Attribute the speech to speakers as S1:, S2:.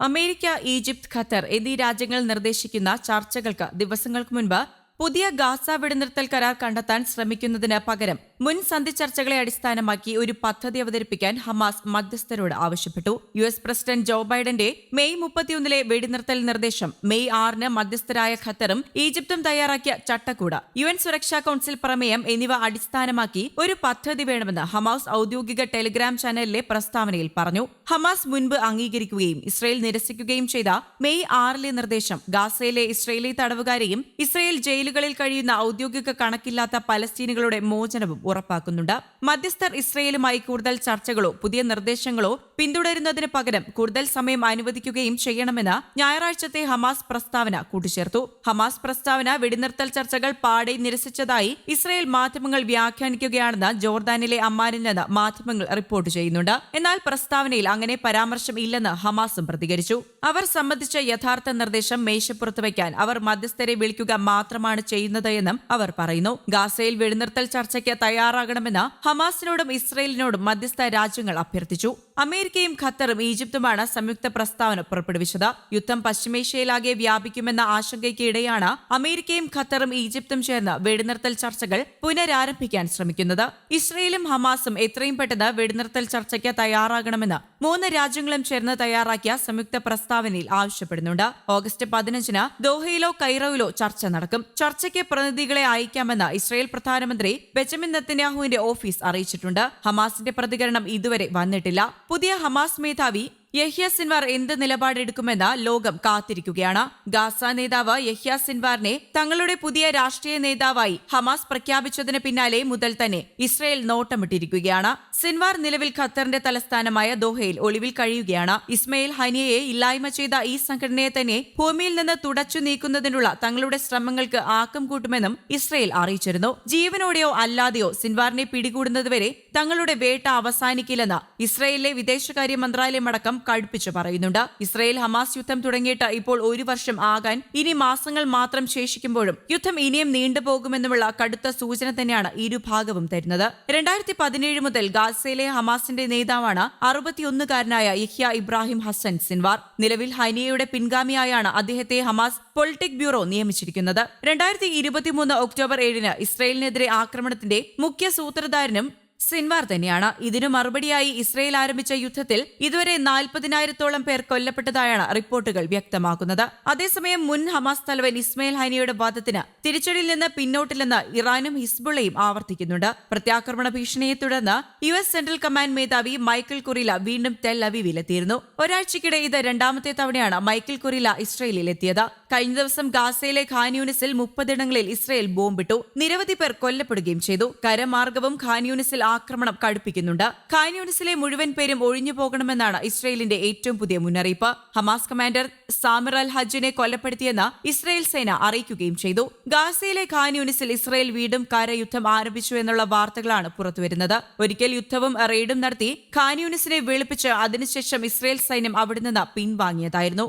S1: America Egypt Qatar എന്നീ രാജ്യങ്ങൾ നിർദ്ദേശിക്കുന്ന ചർച്ചകൾക്ക് ദിവസങ്ങൾക്ക് മുൻപ് പുതിയ ഗാസ വെടിനിർത്തൽ കരാർ കണ്ടെത്താൻ ശ്രമിക്കുന്നതിന് പകരം മുൻ സന്ധി ചർച്ചകളെ അടിസ്ഥാനമാക്കി ഒരു പദ്ധതി അവതരിപ്പിക്കാൻ ഹമാസ് മധ്യസ്ഥരോട് ആവശ്യപ്പെട്ടു. യു എസ് പ്രസിഡന്റ് ജോ ബൈഡന്റെ മെയ് മുപ്പത്തിയൊന്നിലെ വെടിനിർത്തൽ നിർദ്ദേശം മെയ് ആറിന് മധ്യസ്ഥരായ ഖത്തറും ഈജിപ്തും തയ്യാറാക്കിയ ചട്ടക്കൂട് യു എൻ സുരക്ഷാ കൌൺസിൽ പ്രമേയം എന്നിവ അടിസ്ഥാനമാക്കി ഒരു പദ്ധതി വേണമെന്ന് ഹമാസ് ഔദ്യോഗിക ടെലിഗ്രാം ചാനലിലെ പ്രസ്താവനയിൽ പറഞ്ഞു. ഹമാസ് മുൻപ് അംഗീകരിക്കുകയും ഇസ്രയേൽ നിരസിക്കുകയും ചെയ്ത മെയ് ആറിലെ നിർദ്ദേശം ഗാസയിലെ ഇസ്രയേലി തടവുകാരെയും ഇസ്രയേൽ ജയിലുകളിൽ കഴിയുന്ന ഔദ്യോഗിക കണക്കില്ലാത്ത പലസ്തീനുകളുടെ മോചനവും ഉറപ്പാക്കുന്നുണ്ട്. മധ്യസ്ഥർ ഇസ്രയേലുമായി കൂടുതൽ ചർച്ചകളോ പുതിയ നിർദ്ദേശങ്ങളോ പിന്തുടരുന്നതിന് പകരം കൂടുതൽ സമയം അനുവദിക്കുകയും ചെയ്യണമെന്ന് ഞായറാഴ്ചത്തെ ഹമാസ് പ്രസ്താവന കൂട്ടിച്ചേർത്തു. ഹമാസ് പ്രസ്താവന വെടിനിർത്തൽ ചർച്ചകൾ പാടെ നിരസിച്ചതായി ഇസ്രയേൽ മാധ്യമങ്ങൾ വ്യാഖ്യാനിക്കുകയാണെന്ന് ജോർദാനിലെ അമ്മാനിൽ നിന്ന് മാധ്യമങ്ങൾ റിപ്പോർട്ട് ചെയ്യുന്നുണ്ട്. എന്നാൽ പ്രസ്താവനയിൽ അങ്ങനെ പരാമർശം ഇല്ലെന്ന് ഹമാസും പ്രതികരിച്ചു. അവർ സംബന്ധിച്ച യഥാർത്ഥ നിർദ്ദേശം മേശപ്പുറത്ത് വയ്ക്കാൻ അവർ മധ്യസ്ഥരെ വിളിക്കുക മാത്രമാണ് ചെയ്യുന്നത് എന്നും അവർ പറയുന്നു. ഗാസയിൽ വെടിനിർത്തൽ ചർച്ചയ്ക്ക് തയ്യാറാകണമെന്ന് ഹമാസിനോടും ഇസ്രയേലിനോടും മധ്യസ്ഥ രാജ്യങ്ങൾ അഭ്യർത്ഥിച്ചു അമേരിക്കയും ഖത്തറും ഈജിപ്തുമാണ് സംയുക്ത പ്രസ്താവന പുറപ്പെടുവിച്ചത്. യുദ്ധം പശ്ചിമേഷ്യയിലാകെ വ്യാപിക്കുമെന്ന ആശങ്കയ്ക്കിടെയാണ് അമേരിക്കയും ഖത്തറും ഈജിപ്തും ചേർന്ന് വെടിനിർത്തൽ ചർച്ചകൾ പുനരാരംഭിക്കാൻ ശ്രമിക്കുന്നത്. ഇസ്രയേലും ഹമാസും എത്രയും പെട്ടെന്ന് വെടിനിർത്തൽ ചർച്ചയ്ക്ക് തയ്യാറാകണമെന്ന് മൂന്ന് രാജ്യങ്ങളും ചേർന്ന് തയ്യാറാക്കിയ സംയുക്ത പ്രസ്താവനയിൽ ആവശ്യപ്പെടുന്നുണ്ട്. ഓഗസ്റ്റ് പതിനഞ്ചിന് ദോഹയിലോ കൈറോയിലോ ചർച്ച നടക്കും. ചർച്ചയ്ക്ക് പ്രതിനിധികളെ അയക്കാമെന്ന് ഇസ്രയേൽ പ്രധാനമന്ത്രി ബെഞ്ചമിൻ നെത്തന്യാഹുവിന്റെ ഓഫീസ് അറിയിച്ചിട്ടുണ്ട്. ഹമാസിന്റെ പ്രതികരണം ഇതുവരെ വന്നിട്ടില്ല. പുതിയ ഹമാസ് മേധാവി യഹ്യ സിൻവാർ എന്ത് നിലപാടെടുക്കുമെന്ന് ലോകം കാത്തിരിക്കുകയാണ്. ഗാസ നേതാവ് യഹ്യ സിൻവാറിനെ തങ്ങളുടെ പുതിയ രാഷ്ട്രീയ നേതാവായി ഹമാസ് പ്രഖ്യാപിച്ചതിന് പിന്നാലെ മുതൽ തന്നെ ഇസ്രയേൽ നോട്ടമിട്ടിരിക്കുകയാണ്. സിൻവാർ നിലവിൽ ഖത്തറിന്റെ തലസ്ഥാനമായ ദോഹയിൽ ഒളിവിൽ കഴിയുകയാണ്. ഇസ്മയിൽ ഹനിയയെ ഇല്ലായ്മ ചെയ്ത ഈ സംഘടനയെ തന്നെ ഭൂമിയിൽ നിന്ന് തുടച്ചു നീക്കുന്നതിനുള്ള തങ്ങളുടെ ശ്രമങ്ങൾക്ക് ആക്കം കൂട്ടുമെന്നും ഇസ്രയേൽ അറിയിച്ചിരുന്നു. ജീവനോടെയോ അല്ലാതെയോ സിൻവാറിനെ പിടികൂടുന്നതുവരെ തങ്ങളുടെ വേട്ട അവസാനിക്കില്ലെന്ന് ഇസ്രയേലിലെ വിദേശകാര്യ മന്ത്രാലയം അടക്കം കടുപ്പിച്ചു പറയുന്നുണ്ട്. ഇസ്രയേൽ ഹമാസ് യുദ്ധം തുടങ്ങിയിട്ട് ഇപ്പോൾ ഒരു വർഷം ആകാൻ ഇനി മാസങ്ങൾ മാത്രം ശേഷിക്കുമ്പോഴും യുദ്ധം ഇനിയും നീണ്ടുപോകുമെന്നുമുള്ള കടുത്ത സൂചന തന്നെയാണ് ഇരുഭാഗവും തരുന്നത്. രണ്ടായിരത്തി പതിനേഴ് മുതൽ ഗാസയിലെ ഹമാസിന്റെ നേതാവാണ് അറുപത്തിയൊന്നുകാരനായ ഇഹ്യ ഇബ്രാഹിം ഹസൻ സിൻവാർ. നിലവിൽ ഹൈനിയയുടെ പിൻഗാമിയായാണ് അദ്ദേഹത്തെ ഹമാസ് പൊളിറ്റിക് ബ്യൂറോ നിയമിച്ചിരിക്കുന്നത്. രണ്ടായിരത്തി ഇരുപത്തിമൂന്ന് ഒക്ടോബർ ഏഴിന് ഇസ്രയേലിനെതിരെ ആക്രമണത്തിന്റെ മുഖ്യ സൂത്രധാരനും സിൻവാർ തന്നെയാണ്. ഇതിനു മറുപടിയായി ഇസ്രയേൽ ആരംഭിച്ച യുദ്ധത്തിൽ ഇതുവരെ നാൽപ്പതിനായിരത്തോളം പേർ കൊല്ലപ്പെട്ടതായാണ് റിപ്പോർട്ടുകൾ വ്യക്തമാക്കുന്നത്. അതേസമയം മുൻ ഹമാസ് തലവൻ ഇസ്മയിൽ ഹനിയുടെ വാദത്തിന് തിരിച്ചടിയിൽ നിന്ന് പിന്നോട്ടില്ലെന്ന് ഇറാനും ഹിസ്ബുള്ളയും ആവർത്തിക്കുന്നുണ്ട്. പ്രത്യാക്രമണ ഭീഷണിയെ തുടർന്ന് യു എസ് സെൻട്രൽ കമാൻഡ് മേധാവി മൈക്കിൾ കുറില വീണ്ടും ടെൽ അവീവിലെത്തിയിരുന്നു. ഒരാഴ്ചയ്ക്കിടെ ഇത് രണ്ടാമത്തെ തവണയാണ് മൈക്കിൾ കുറില ഇസ്രയേലിലെത്തിയത്. കഴിഞ്ഞ ദിവസം ഗാസയിലെ ഖാൻ യൂണിസിൽ മുപ്പതിടങ്ങളിൽ ഇസ്രയേൽ ബോംബിട്ടു. നിരവധി പേർ കൊല്ലപ്പെടുകയും ചെയ്തു. കരമാർഗവും ഖാൻ യൂണിസിൽ ആക്രമണം കടുപ്പിക്കുന്നുണ്ട്. ഖാൻ യൂണിസിലെ മുഴുവൻ പേരും ഒഴിഞ്ഞു പോകണമെന്നാണ് ഇസ്രയേലിന്റെ ഏറ്റവും പുതിയ മുന്നറിയിപ്പ്. ഹമാസ് കമാൻഡർ സാമിർ അൽ ഹജ്ജിനെ കൊല്ലപ്പെടുത്തിയെന്ന് ഇസ്രയേൽ സേന അറിയിക്കുകയും ചെയ്തു. ഗാസയിലെ ഖാൻ യൂണിസിൽ ഇസ്രയേൽ വീണ്ടും കരയുദ്ധം ആരംഭിച്ചു എന്നുള്ള വാർത്തകളാണ് പുറത്തുവരുന്നത്. ഒരിക്കൽ യുദ്ധവും റെയ്ഡും നടത്തി ഖാൻ യൂണിസിനെ വെളുപ്പിച്ച് അതിനുശേഷം ഇസ്രയേൽ സൈന്യം അവിടെ നിന്ന് പിൻവാങ്ങിയതായിരുന്നു.